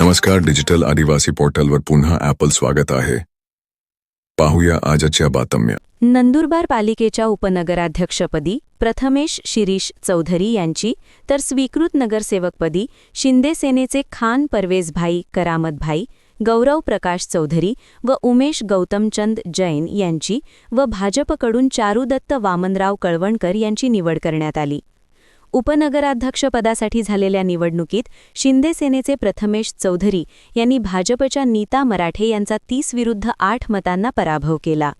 नमस्कार डिजिटल आदिवासी पोर्टलवर पुन्हा ॲपल स्वागत आहे. पाहूया आजच्या बातम्या. नंदुरबार पालिकेच्या उपनगराध्यक्षपदी प्रथमेश शिरीष चौधरी यांची तर स्वीकृत नगरसेवकपदी शिंदे सेनेचे खान परवेजभाई करामतभाई गौरव प्रकाश चौधरी व उमेश गौतमचंद जैन यांची व भाजपकडून चारुदत्त वामनराव कळवणकर यांची निवड करण्यात आली. उपनगराध्यक्षपदासाठी झालेल्या निवडणुकीत शिंदे सेनेचे प्रथमेश चौधरी यांनी भाजपच्या नीता मराठे यांचा तीस विरुद्ध आठ मतांना पराभव केला.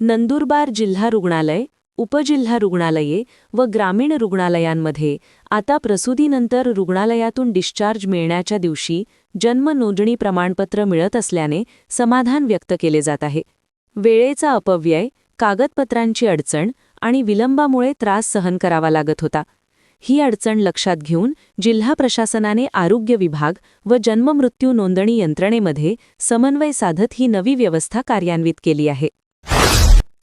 नंदुरबार जिल्हा रुग्णालय उपजिल्हा रुग्णालये व ग्रामीण रुग्णालयांमध्ये आता प्रसूदीनंतर रुग्णालयातून डिस्चार्ज मिळण्याच्या दिवशी जन्म नोंदणी प्रमाणपत्र मिळत असल्याने समाधान व्यक्त केले जात आहे. वेळेचा अपव्यय कागदपत्रांची अडचण आणि विलंबामुळे त्रास सहन करावा लागत होता. ही अडचण लक्षात घेऊन जिल्हा प्रशासनाने आरोग्य विभाग व जन्ममृत्यू नोंदणी यंत्रणेमध्ये समन्वय साधत ही नवी व्यवस्था कार्यान्वित केली आहे.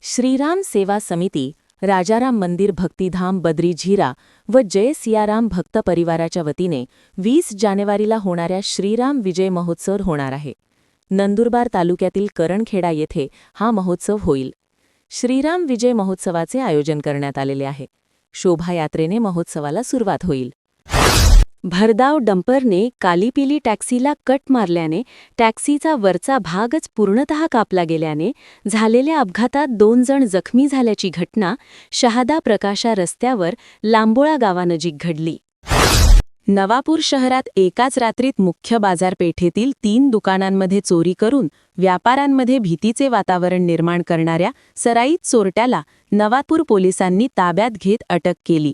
श्रीराम सेवा समिती राजाराम मंदिर भक्तिधाम बद्री झिरा व जय सियाराम भक्त परिवाराच्या वतीने वीस जानेवारीला होणाऱ्या श्रीराम विजय महोत्सव होणार आहे. नंदुरबार तालुक्यातील करणखेडा येथे हा महोत्सव होईल. श्रीराम विजय महोत्सवाचे आयोजन करण्यात आलेले आहे. शोभायात्रेने महोत्सवाला सुरुवात होईल. भरधाव डंपरने कालीपिली टॅक्सीला कट मारल्याने टॅक्सीचा वरचा भागच पूर्णतः कापला गेल्याने झालेल्या अपघातात दोन जण जखमी झाल्याची घटना शहादा प्रकाशा रस्त्यावर लांबोळा गावानजीक घडली. नवापूर शहरात एकाच रात्रीत मुख्य बाजारपेठेतील तीन दुकानांमध्ये चोरी करून व्यापाऱ्यांमध्ये भीतीचे वातावरण निर्माण करणाऱ्या सराईत चोरट्याला नवापूर पोलिसांनी ताब्यात घेत अटक केली.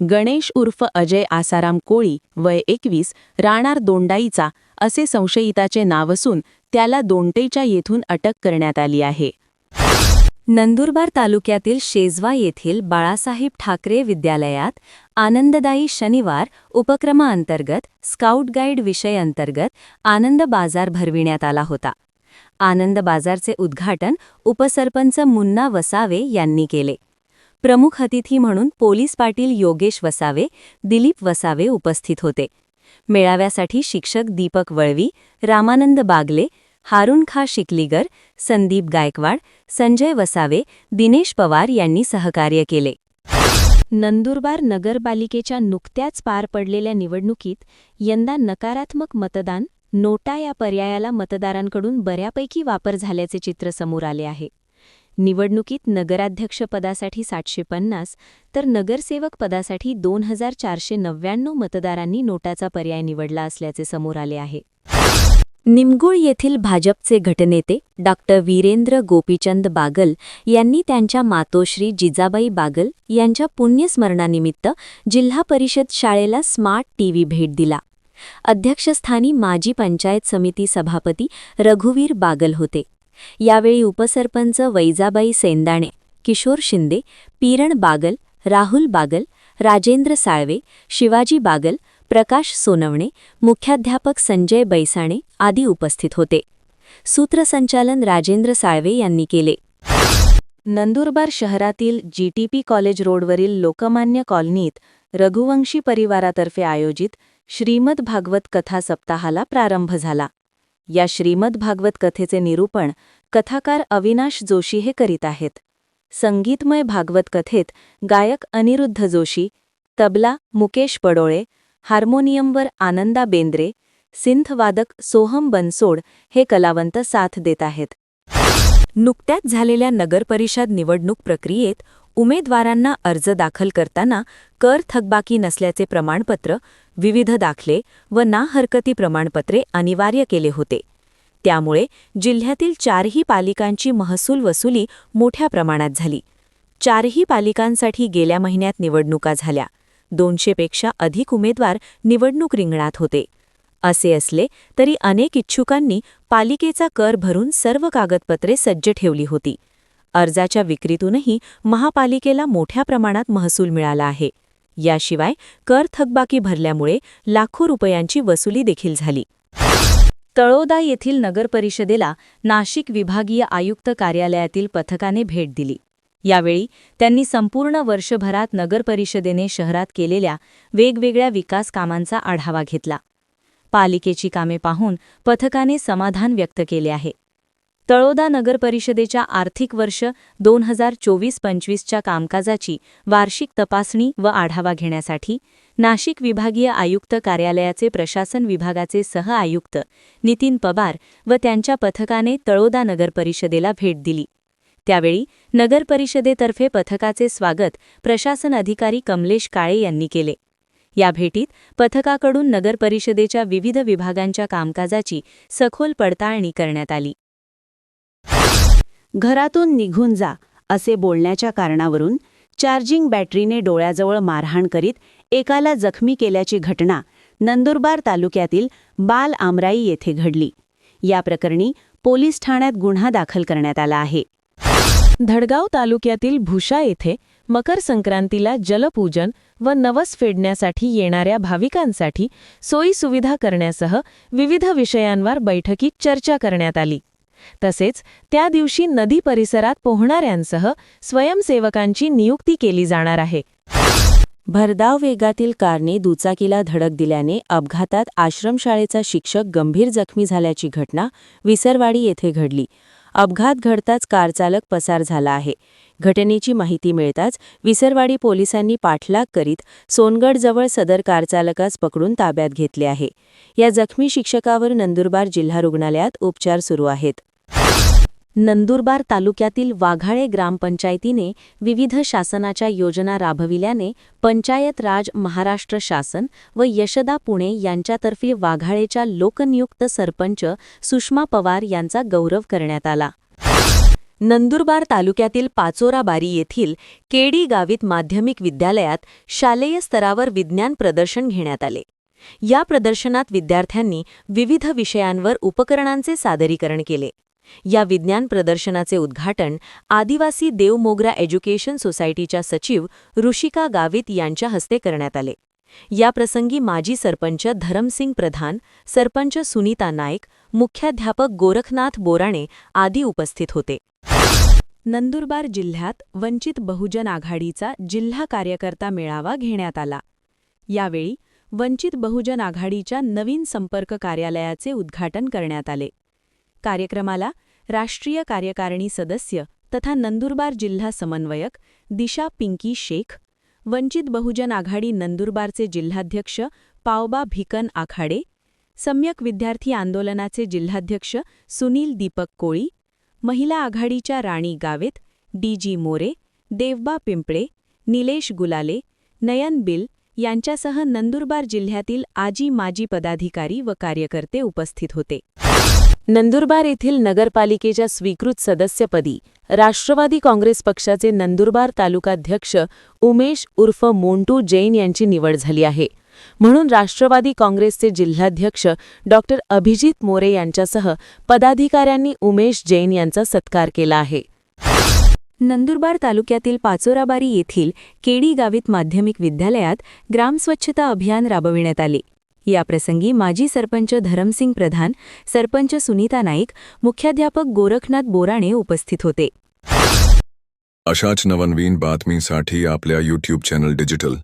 गणेश उर्फ अजय आसाराम कोळी वय एकवीस राणार दोंडाईचा असे संशयिताचे नाव असून त्याला दोंडेच्या येथून अटक करण्यात आली आहे. नंदुरबार तालुक्यातील शेजवा येथील बाळासाहेब ठाकरे विद्यालयात आनंददायी शनिवार उपक्रमाअंतर्गत स्काउट गाईड विषयअंतर्गत आनंद बाजार भरविण्यात आला होता. आनंद बाजारचे उद्घाटन उपसरपंच मुन्ना वसावे यांनी केले. प्रमुख अतिथी म्हणून पोलीस पाटील योगेश वसावे दिलीप वसावे उपस्थित होते. मेळाव्यासाठी शिक्षक दीपक वळवी रामानंद बागले हारून खा शिकलीगर संदीप गायकवाड संजय वसावे दिनेश पवार यांनी सहकार्य केले. नंदुरबार नगरपालिकेच्या नुकत्याच पार पडलेल्या निवडणुकीत यंदा नकारात्मक मतदान नोटा या पर्यायाला मतदारांकडून बऱ्यापैकी वापर झाल्याचे चित्र समोर आले आहे. निवडणुकीत नगराध्यक्षपदासाठी सातशे पन्नास तर नगरसेवक पदासाठी दोन हजार चारशे नव्याण्णव मतदारांनी नोटाचा पर्याय निवडला असल्याचे समोर आले आहे. निमगुळ येथील भाजपचे गटनेते डॉक्टर वीरेंद्र गोपीचंद बागल यांनी त्यांच्या मातोश्री जिजाबाई बागल यांच्या पुण्यस्मरणानिमित्त जिल्हा परिषद शाळेला स्मार्ट टीव्ही भेट दिला. अध्यक्षस्थानी माजी पंचायत समिती सभापती रघुवीर बागल होते. यावेळी उपसरपंच वैजाबाई सेंदाणे किशोर शिंदे पीरण बागल राहुल बागल राजेंद्र साळवे शिवाजी बागल प्रकाश सोनवणे मुख्याध्यापक संजय बैसाणे आदी उपस्थित होते. सूत्रसंचालन राजेंद्र साळवे यांनी केले. नंदुरबार शहरातील जीटीपी कॉलेज रोडवरील लोकमान्य कॉलनीत रघुवंशी परिवारातर्फे आयोजित श्रीमद भागवत कथा सप्ताहाला प्रारंभ झाला. या श्रीमद भागवत कथेचे निरूपण कथाकार अविनाश जोशी हे करीत आहेत. संगीतमय भागवत कथेत गायक अनिरुद्ध जोशी तबला मुकेश पडोळे हार्मोनियमवर आनंदा बेंद्रे सिंथवादक सोहम बनसोड हे कलावंत साथ देत आहेत. नुकत्याच झालेल्या नगरपरिषद निवडणूक प्रक्रियेत उमेदवारांना अर्ज दाखल करताना कर थकबाकी नसल्याचे प्रमाणपत्र विविध दाखले व ना हरकती प्रमाणपत्रे अनिवार्य केले होते. त्यामुळे जिल्ह्यातील चारही पालिकांची महसूल वसुली मोठ्या प्रमाणात झाली. चारही पालिकांसाठी गेल्या महिन्यात निवडणुका झाल्या. दोनशेपेक्षा अधिक उमेदवार निवडणूक रिंगणात होते. असे असले तरी अनेक इच्छुकांनी पालिकेचा कर भरून सर्व कागदपत्रे सज्ज ठेवली होती. अर्जाच्या विक्रीतूनही महापालिकेला मोठ्या प्रमाणात महसूल मिळाला आहे. याशिवाय कर थकबाकी भरल्यामुळे लाखो रुपयांची वसुली देखील झाली. तळोदा येथील नगरपरिषदेला नाशिक विभागीय आयुक्त कार्यालयातील पथकाने भेट दिली. यावेळी त्यांनी संपूर्ण वर्षभरात नगरपरिषदेने शहरात केलेल्या वेगवेगळ्या विकास कामांचा आढावा घेतला. पालिकेची कामे पाहून पथकाने समाधान व्यक्त केले आहे. तळोदा नगरपरिषदेच्या आर्थिक वर्ष दोन हजार चोवीस पंचवीसच्या कामकाजाची वार्षिक तपासणी व आढावा घेण्यासाठी नाशिक विभागीय आयुक्त कार्यालयाचे प्रशासन विभागाचे सह आयुक्त नितीन पवार व त्यांच्या पथकाने तळोदा नगरपरिषदेला भेट दिली. त्यावेळी नगरपरिषदेतर्फे पथकाचे स्वागत प्रशासन अधिकारी कमलेश काळे यांनी केले. या भेटीत पथकाकडून नगरपरिषदेच्या विविध विभागांच्या कामकाजाची सखोल पडताळणी करण्यात आली. घरातून निघून जा असे बोलण्याच्या कारणावरून चार्जिंग बॅटरीने डोळ्याजवळ मारहाण करीत एकाला जखमी केल्याची घटना नंदुरबार तालुक्यातील बाल आमराई येथे घडली. या प्रकरणी पोलीस ठाण्यात गुन्हा दाखल करण्यात आला आहे. धडगाव तालुक्यातील भूषा येथे मकर संक्रांतीला जलपूजन व नवस फेडण्यासाठी येणाऱ्या भाविकांसाठी सोयीसुविधा करण्यासह विविध विषयांवर बैठकीत चर्चा करण्यात आली. तसेच त्या दिवशी नदी परिसरात पोहणाऱ्यांसह स्वयंसेवकांची नियुक्ती केली जाणार आहे. भरधाव वेगातील कारने दुचाकीला धडक दिल्याने अपघातात आश्रमशाळेचा शिक्षक गंभीर जखमी झाल्याची घटना विसरवाडी येथे घडली. अपघात घडताच कारचालक पसार झाला आहे. घटनेची माहिती मिळताच विसरवाडी पोलिसांनी पाठलाग करीत सोनगडजवळ सदर कारचालकास पकडून ताब्यात घेतले आहे. या जखमी शिक्षकावर नंदुरबार जिल्हा रुग्णालयात उपचार सुरू आहेत. नंदुरबार तालुक्यातील वाघाळे ग्रामपंचायतीने विविध शासनाच्या योजना राबविल्याने पंचायत राज महाराष्ट्र शासन व यशदा पुणे यांच्यातर्फे वाघाळेच्या लोकनियुक्त सरपंच सुषमा पवार यांचा गौरव करण्यात आला. नंदुरबार तालुक्यातील पाचोराबारी येथील केडी गावित माध्यमिक विद्यालयात शालेय स्तरावर विज्ञान प्रदर्शन घेण्यात आले. या प्रदर्शनात विद्यार्थ्यांनी विविध विषयांवर उपकरणांचे सादरीकरण केले. या विज्ञान प्रदर्शनाचे उद्घाटन आदिवासी देवमोगरा एज्युकेशन सोसायटीच्या सचिव ऋषिका गावित यांच्या हस्ते करण्यात आले. याप्रसंगी माजी सरपंच धरमसिंग प्रधान सरपंच सुनीता नाईक मुख्याध्यापक गोरखनाथ बोराणे आदी उपस्थित होते. नंदुरबार जिल्ह्यात वंचित बहुजन आघाडीचा जिल्हा कार्यकर्ता मेळावा घेण्यात आला. यावेळी वंचित बहुजन आघाडीच्या नवीन संपर्क कार्यालयाचे उद्घाटन करण्यात आले. कार्यक्रमाला राष्ट्रीय कार्यकारिणी सदस्य तथा नंदुरबार जिल्हा समन्वयक दिशा पिंकी शेख वंचित बहुजन आघाडी नंदुरबारचे जिल्हाध्यक्ष पावबा भिकन आखाडे सम्यक विद्यार्थी आंदोलनाचे जिल्हाध्यक्ष सुनील दीपक कोळी महिला आघाडीच्या Rani गावेत D G More Devba Pimple Nilesh Gulale Nayan bill यांच्यासह नंदुरबार जिल्ह्यातील आजी माजी पदाधिकारी व कार्यकर्ते उपस्थित होते. नंदुरबार येथील नगरपालिकेच्या स्वीकृत सदस्यपदी राष्ट्रवादी काँग्रेस पक्षाचे नंदुरबार तालुकाध्यक्ष उमेश उर्फ मोंटू जैन यांची निवड झाली आहे. म्हणून राष्ट्रवादी काँग्रेसचे जिल्हाध्यक्ष डॉ. अभिजित मोरे यांच्यासह पदाधिकाऱ्यांनी उमेश जैन यांचा सत्कार केला आहे. नंदुरबार तालुक्यातील पाचोराबारी येथील केडी गावित माध्यमिक विद्यालयात ग्रामस्वच्छता अभियान राबविण्यात आले. याप्रसंगी माजी सरपंच धरमसिंग प्रधान सरपंच सुनीता नाईक मुख्याध्यापक गोरखनाथ बोराणे उपस्थित होते. अशाच नवनवीन बातमीसाठी आपल्या यूट्यूब चॅनल डिजिटल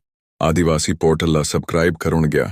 आदिवासी पोर्टलला सबस्क्राईब करून घ्या.